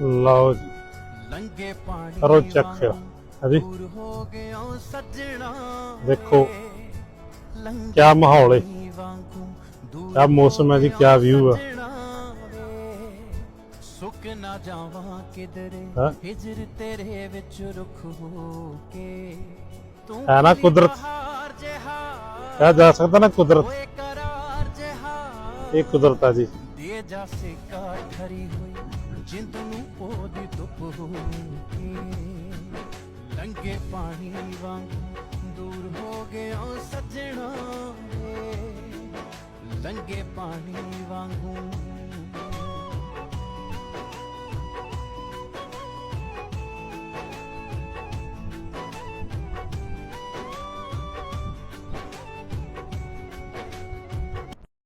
ਲਓ ਜੀ। ਲੰਗੇ ਪਾਣੀ ਕਰੋ check ਫਿਰ। ਹਾਂਜੀ ਦੂਰ ਹੋ ਗਿਆ ਸੱਜਣਾ ਦੇਖੋ ਕਿਆ ਮਾਹੌਲ ਹੈ ਕਿਆ ਮੌਸਮ ਹੈ ਜੀ, ਕਿਆ view ਹੈ। ਸੁੱਕ ਨਾ ਜਾਵਾਂ ਕਿਧਰੇ। ਹਿਜਰ ਤੇਰੇ ਵਿੱਚ ਰੁੱਖ ਹੋ ਕੇ। ਤੂੰ ਹੈ ਨਾ ਕੁਦਰਤ। ਕਿਹਾ ਜਾ ਸਕਦਾ ਨਾ ਕੁਦਰਤ। ਇਹ ਕੁਦਰਤ ਆ ਜੀ। ਦੇ ਜਾ ਸਿੱਕਾ ਠਰੀ ਹੋਈ। ਜਿੰਦ ਨੂੰ ਉਹਦੀ ਧੁੱਪ ਹੋ ਲੰਗੇ ਪਾਣੀ ਵਾਂਗ ਦੂਰ ਹੋ ਗਿਆ ਸੱਜਣਾ ਵੇ ਲੰਗੇ ਪਾਣੀ ਵਾਂਗੂ